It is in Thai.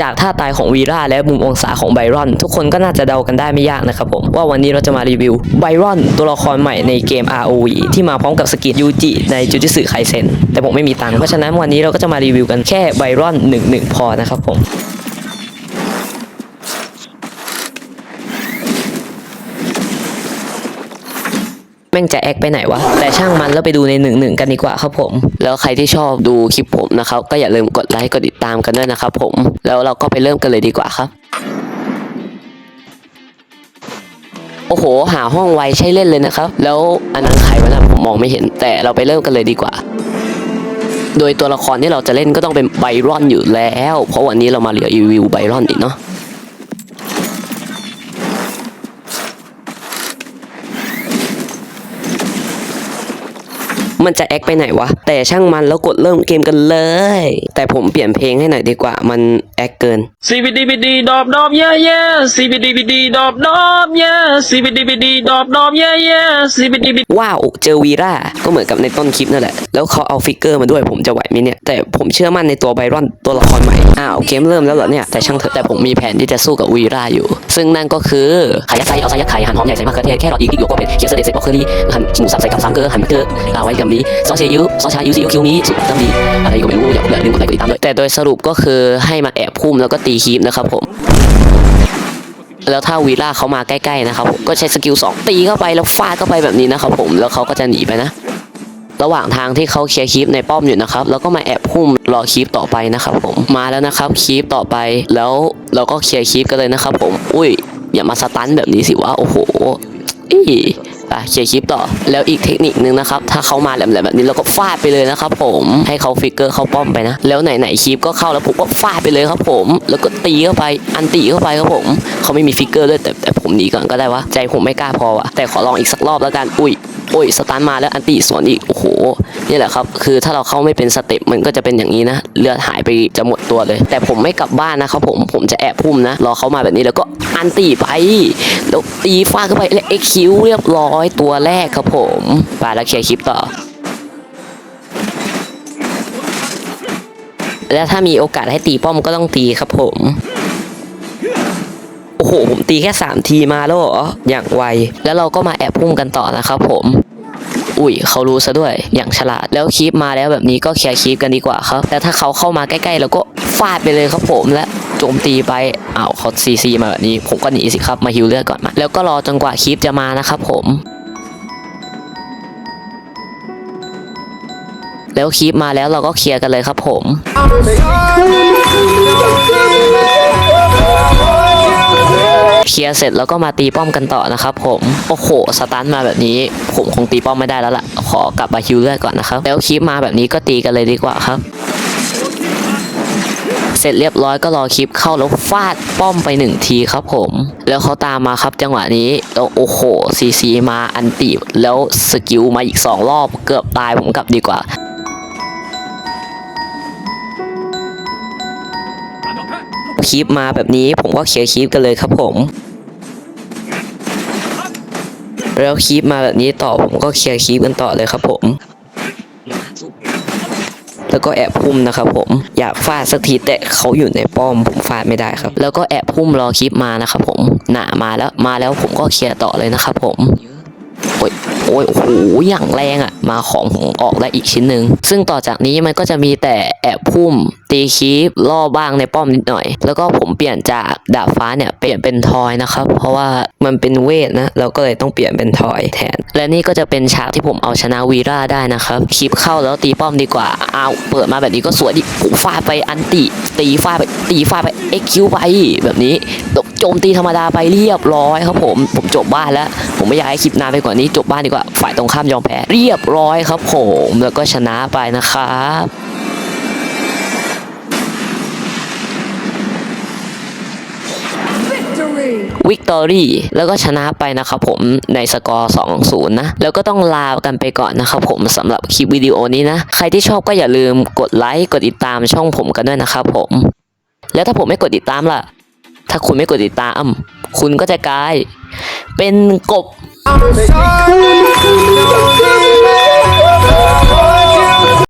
จากท่าตายของวีราและมุมองศาของไบรอน ทุกคนก็น่าจะเดากันได้ไม่ยากนะครับผมว่าวันนี้เราจะมารีวิวไบรอนตัวละครใหม่ในเกม ROV ที่มาพร้อมกับสกิลยูจิในจูจิสึไคเซนแต่ผมไม่มีตังค์เพราะฉะนั้นวันนี้เราก็จะมารีวิวกันแค่ไบรอน1 1พอนะครับผม แม่งจะแอคไปไหนวะ แต่ช่างมันแล้วไปดูในหนึ่งหนึ่งกันดีกว่าครับผม แล้วใครที่ชอบดูคลิปผมนะครับก็อย่าลืมกดไลค์กดติดตามกันด้วยนะครับผม แล้วเราก็ไปเริ่มกันเลยดีกว่าครับโอ้โห หาห้องไวใช่เล่นเลยนะครับ แล้วอันนั้นใครวะนะผมมองไม่เห็น แต่เราไปเริ่มกันเลยดีกว่า โดยตัวละครที่เราจะเล่นก็ต้องเป็นไบรอนอยู่แล้ว เพราะวันนี้เรามารีวิวไบรอนอีกเนาะ มันจะแอคไปไหนวะ แต่ช่างมันแล้วกดเริ่มเกมกันเลย แต่ผมเปลี่ยนเพลงให้หน่อยดีกว่า มันแอคเกิน CBDBD ดอบดอบ yeah yeah CBDBD ดอบดอบ yeah CBDBD ดอบดอบ yeah yeah CBDBD ว้าวเจอวีร่าก็เหมือนกับในต้นคลิปนั่นแหละ แล้วเขาเอาฟิกเกอร์มาด้วยผมจะไหวไหมเนี่ย แต่ผมเชื่อมั่นในตัวไบรอนตัวละครใหม่ อ้าวเกมเริ่มแล้วเหรอเนี่ย แต่ช่างเถอะแต่ผมมีแผนที่จะสู้กับวีร่าอยู่ ซึ่งนั่นก็คือไข่ยัดไส้เอาไส้ยัดไข่หั่นหอมใหญ่ใส่มะเขือเทศแครอทอีกอีกหยวกก็เป็นเขียวเสด็จใส่บรอกโคลีหั่นหมูสับใส่กับสามเกลือหั่นเกลือเอาไว้กับนี้ซอเชยุซอชายูซีอิ๊วคิวมีสุดต้องดีอะไรก็ไม่รู้อย่าลืมกดไลค์กดติดตามด้วยแต่โดยสรุปก็คือให้มาแอบพุ่มแล้วก็ตีคีปนะครับผมแล้วถ้าวีล่าเขามาใกล้ๆนะครับผมก็ใช้สกิลสองตีเข้าไปแล้วฟาดเข้าไปแบบนี้นะครับผมแล้วเขาก็จะหนีไปนะ ระหว่างทางที่เขาเคลียร์คีปในป้อมอยู่นะครับแล้วก็มาแอบพุ่มรอคีปต่อไปนะครับผมมาแล้วนะครับคีปต่อไปแล้วเราก็เคลียร์คีปกันเลยนะครับผม อุ้ยอย่ามาสตันแบบนี้สิวะโอ้โหอี อะเคลียร์คลิปต่อ แล้วอีกเทคนิคนึงนะครับ ถ้าเขามาแหลมๆแบบนี้เราก็ฟาดไปเลยนะครับผมให้เขาฟิกเกอร์เขาป้อมไปนะ แล้วไหนๆคลิปก็เข้าแล้วผมก็ฟาดไปเลยครับผม แล้วก็ตีเข้าไปอันตีเข้าไปครับผมเขาไม่มีฟิกเกอร์ด้วยแต่แต่ผมหนีก่อนก็ได้วะใจผมไม่กล้าพอวะแต่ขอลองอีกสักรอบแล้วกันอุ้ยโอ้ยสตาร์มาแล้วอันตีสวนอีกโอ้โหนี่แหละครับ คือถ้าเราเข้าไม่เป็นสเต็ปมันก็จะเป็นอย่างนี้นะเลือดหายไปจะหมดตัวเลย แต่ผมไม่กลับบ้านนะครับผมผมจะแอบพุ่มนะรอเขามาแบบนี้แล้วก็อันตีไปแล้วตีฟาดเข้าไปและเอ็กคิวเรียบร้อยตัวแรกครับผมไปแล้วเคลียร์คลิปต่อ แล้วถ้ามีโอกาสให้ตีป้อมก็ต้องตีครับผม โอ้โห ผมตีแค่สามทีมาแล้วเหรอ อย่างไว แล้วเราก็มาแอบพุ่มกันต่อนะครับผม อุ้ยเขารู้ซะด้วยอย่างฉลาดแล้วคลิปมาแล้วแบบนี้ก็เคลียร์คลิปกันดีกว่าครับแล้วถ้าเขาเข้ามาใกล้ๆเราก็ฟาดไปเลยครับผมและ โจมตีไปอ้าวเขาซีซีมาแบบนี้ผมก็หนีสิครับมาฮิวเลือดก่อนมาแล้วก็รอจนกว่าคลิปจะมานะครับผมแล้วคลิปมาแล้วเราก็เคลียร์กันเลยครับผมเคลียร์เสร็จแล้วก็มาตีป้อมกันต่อนะครับผมโอ้โหสตันมาแบบนี้ ผมคงตีป้อมไม่ได้แล้วล่ะ ขอกลับมาฮิวเลือดก่อนนะครับ แล้วคลิปมาแบบนี้ก็ตีกันเลยดีกว่าครับ เสร็จเรียบร้อยก็รอคลิปเข้าแล้วฟาดป้อมไปหนึ่งทีครับผม แล้วเขาตามมาครับจังหวะนี้แล้วโอ้โหซีซีมาอันติแล้วสกิลมาอีกสองรอบเกือบตายผมกลับดีกว่าคลิปมาแบบนี้ผมก็เคลียร์คลิปกันเลยครับผม แล้วคลิปมาแบบนี้ต่อผมก็เคลียร์คลิปกันต่อเลยครับผม แล้วก็แอบพุ่มนะครับผมอยากฟาดสักทีแต่เขาอยู่ในป้อมผมฟาดไม่ได้ครับ แล้วก็แอบพุ่มรอคลิปมานะครับผมหนามาแล้วมาแล้วผมก็เคลียร์ต่อเลยนะครับผมโอ้ย โอ้ยโอ้โหอย่างแรงอะ่ะ มาของผมออกได้อีกชิ้นหนึ่งซึ่งต่อจากนี้มันก็จะมีแต่แอบพุ่ม ตีคีปล่อบ้างในป้อมนิดหน่อย แล้วก็ผมเปลี่ยนจากดาบฟ้าเนี่ยเปลี่ยนเป็นทอยนะครับ เพราะว่ามันเป็นเวทนะเราก็เลยต้องเปลี่ยนเป็นทอยแทน และนี่ก็จะเป็นฉากที่ผมเอาชนะวีราได้นะครับคลิปเข้าแล้วตีป้อมดีกว่าเอาเปิดมาแบบนี้ก็สวยดิฟาดไปอันติตีฟาดไปตีฟาดไปเอ็กคิวไปแบบนี้โจมตีธรรมดาไปเรียบร้อยครับผมผมจบบ้านแล้ว ผมไม่อยากให้คลิปนานไปกว่านี้จบบ้านดีกว่าฝ่ายตรงข้ามยอมแพ้เรียบร้อยครับผมแล้วก็ชนะไปนะครับวิกตอรี่แล้วก็ชนะไปนะครับผมในสกอร์ 2-0 นะ แล้วก็ต้องลากันไปก่อนนะครับผมสำหรับคลิปวิดีโอนี้นะ ใครที่ชอบก็อย่าลืมกดไลค์กดติดตามช่องผมกันด้วยนะครับผม แล้วถ้าผมไม่กดติดตามล่ะ ถ้าคุณไม่กดติดตาม คุณก็จะกลาย เป็นกบ Go, go!